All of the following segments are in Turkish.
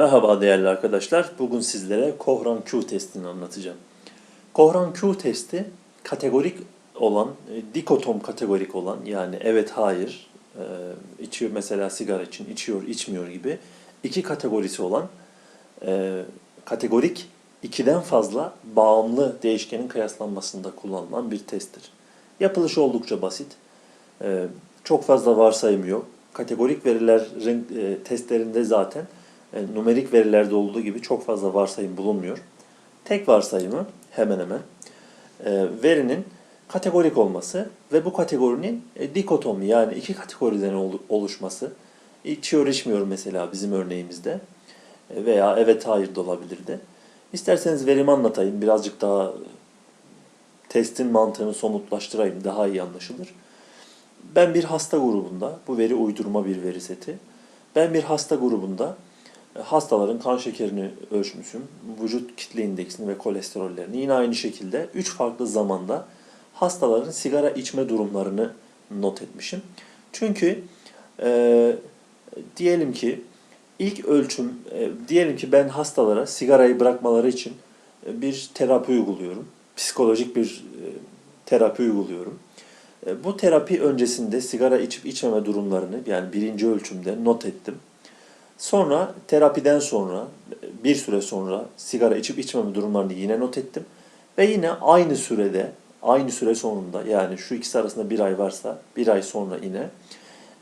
Merhaba değerli arkadaşlar. Bugün sizlere Kohran Q testini anlatacağım. Kohran Q testi kategorik olan, e, dikotom kategorik olan yani evet hayır, e, içiyor mesela sigara için içiyor içmiyor gibi iki kategorisi olan e, kategorik ikiden fazla bağımlı değişkenin kıyaslanmasında kullanılan bir testtir. Yapılışı oldukça basit. Çok fazla varsayım yok. Kategorik verilerin testlerinde zaten e, numerik verilerde olduğu gibi çok fazla varsayım bulunmuyor. Tek varsayımı hemen hemen e, verinin kategorik olması ve bu kategorinin e, dikotomi yani iki kategoriden olu- oluşması. İçiyor içmiyor mesela bizim örneğimizde E, veya evet hayır da olabilirdi. İsterseniz verimi anlatayım birazcık daha testin mantığını somutlaştırayım daha iyi anlaşılır. Ben bir hasta grubunda, bu veri uydurma bir veri seti. Ben bir hasta grubunda e, hastaların kan şekerini ölçmüşüm, vücut kitle indeksini ve kolesterollerini. Yine aynı şekilde 3 farklı zamanda hastaların sigara içme durumlarını not etmişim. Çünkü e, diyelim ki ilk ölçüm, e, diyelim ki ben hastalara sigarayı bırakmaları için e, bir terapi uyguluyorum. Psikolojik bir e, terapi uyguluyorum. E, Bu terapi öncesinde sigara içip içmeme durumlarını yani birinci ölçümde not ettim. Sonra terapiden sonra bir süre sonra sigara içip içmeme durumlarını yine not ettim. Ve yine aynı sürede, aynı süre sonunda yani şu ikisi arasında bir ay varsa bir ay sonra yine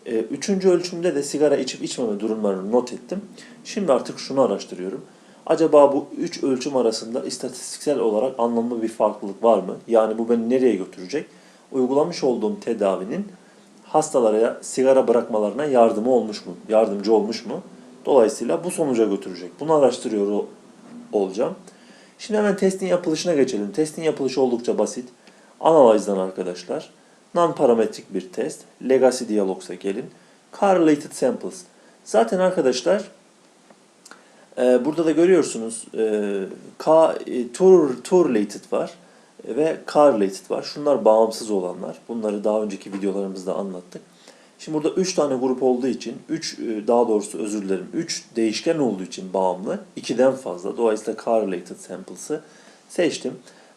e, üçüncü ölçümde de sigara içip içmeme durumlarını not ettim. Şimdi artık şunu araştırıyorum. Acaba bu üç ölçüm arasında istatistiksel olarak anlamlı bir farklılık var mı? Yani bu beni nereye götürecek? Uygulamış olduğum tedavinin hastalara sigara bırakmalarına yardımı olmuş mu? Yardımcı olmuş mu? Dolayısıyla bu sonuca götürecek. Bunu araştırıyor ol- olacağım. Şimdi hemen testin yapılışına geçelim. Testin yapılışı oldukça basit. Analyze'dan arkadaşlar. Non-parametrik bir test. Legacy Dialogs'a gelin. Correlated Samples. Zaten arkadaşlar e, burada da görüyorsunuz e, K, e, tour, tour-related var ve car-related var. Şunlar bağımsız olanlar. Bunları daha önceki videolarımızda anlattık. Şimdi burada 3 tane grup olduğu için, 3 daha doğrusu özür dilerim, 3 değişken olduğu için bağımlı, 2'den fazla. Dolayısıyla correlated samples'ı seçtim.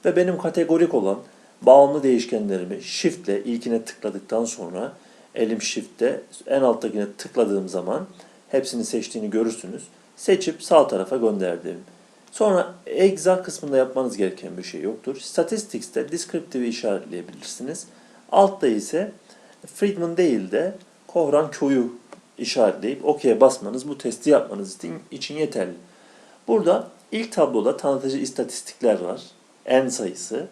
Ve benim kategorik olan bağımlı değişkenlerimi shift ile ilkine tıkladıktan sonra elim shift'te en alttakine tıkladığım zaman hepsini seçtiğini görürsünüz. Seçip sağ tarafa gönderdim. Sonra exact kısmında yapmanız gereken bir şey yoktur. Statistics'te descriptive'i işaretleyebilirsiniz. Altta ise Friedman değil de Kohran Q'yu işaretleyip OK'ye basmanız bu testi yapmanız için, yeterli. Burada ilk tabloda tanıtıcı istatistikler var. En sayısı,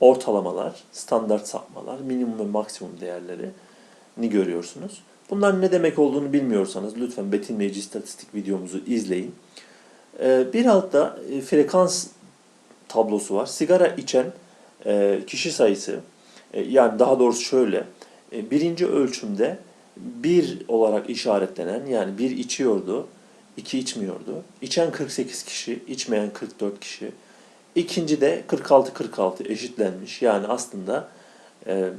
ortalamalar, standart sapmalar, minimum ve maksimum değerleri ni görüyorsunuz. Bunların ne demek olduğunu bilmiyorsanız lütfen betimleyici istatistik videomuzu izleyin. Ee, Bir altta e, frekans tablosu var. Sigara içen e, kişi sayısı e, yani daha doğrusu şöyle birinci ölçümde bir olarak işaretlenen yani bir içiyordu, iki içmiyordu. İçen 48 kişi, içmeyen 44 kişi. İkinci de 46-46 eşitlenmiş. Yani aslında e,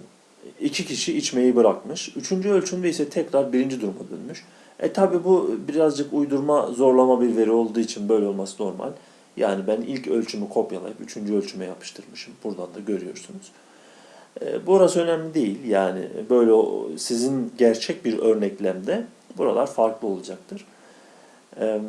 iki kişi içmeyi bırakmış. Üçüncü ölçümde ise tekrar birinci duruma dönmüş. E tabi bu birazcık uydurma, zorlama bir veri olduğu için böyle olması normal. Yani ben ilk ölçümü kopyalayıp üçüncü ölçüme yapıştırmışım. Buradan da görüyorsunuz. E, Burası önemli değil. Yani böyle sizin gerçek bir örneklemde buralar farklı olacaktır. E,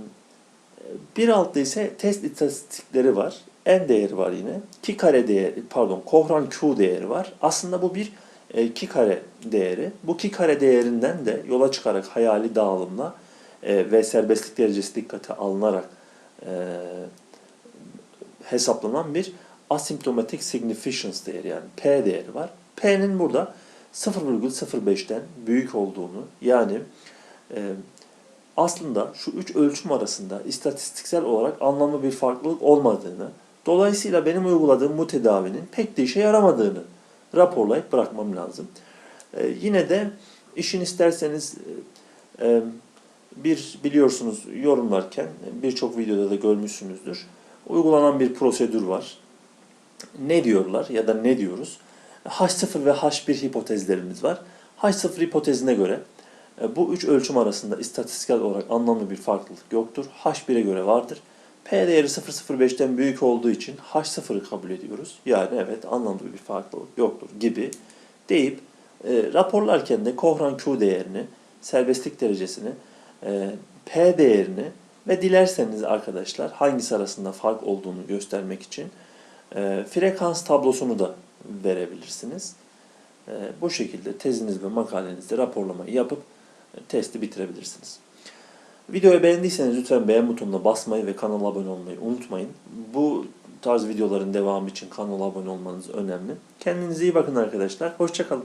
Bir altta ise test istatistikleri var. En değeri var yine. Ki kare değeri, pardon, Kohran Q değeri var. Aslında bu bir e, ki kare değeri. Bu ki kare değerinden de yola çıkarak hayali dağılımla ve serbestlik derecesi dikkate alınarak hesaplanan bir asymptomatic significance değeri yani P değeri var. P'nin burada 0,05'ten büyük olduğunu yani e, aslında şu üç ölçüm arasında istatistiksel olarak anlamlı bir farklılık olmadığını, dolayısıyla benim uyguladığım bu tedavinin pek de işe yaramadığını raporlayıp bırakmam lazım. E, yine de işin isterseniz e, e, bir biliyorsunuz yorumlarken birçok videoda da görmüşsünüzdür. Uygulanan bir prosedür var. Ne diyorlar ya da ne diyoruz? H0 ve H1 hipotezlerimiz var. H0 hipotezine göre E, Bu üç ölçüm arasında istatistiksel olarak anlamlı bir farklılık yoktur. H1'e göre vardır. P değeri 0.05'ten büyük olduğu için H0'ı kabul ediyoruz. Yani evet anlamlı bir farklılık yoktur gibi deyip e, raporlarken de Kohran Q değerini, serbestlik derecesini, e, P değerini ve dilerseniz arkadaşlar hangisi arasında fark olduğunu göstermek için e, frekans tablosunu da verebilirsiniz. E, bu şekilde teziniz ve makalenizde raporlamayı yapıp e, testi bitirebilirsiniz. Videoyu beğendiyseniz lütfen beğen butonuna basmayı ve kanala abone olmayı unutmayın. Bu tarz videoların devamı için kanala abone olmanız önemli. Kendinize iyi bakın arkadaşlar. Hoşçakalın.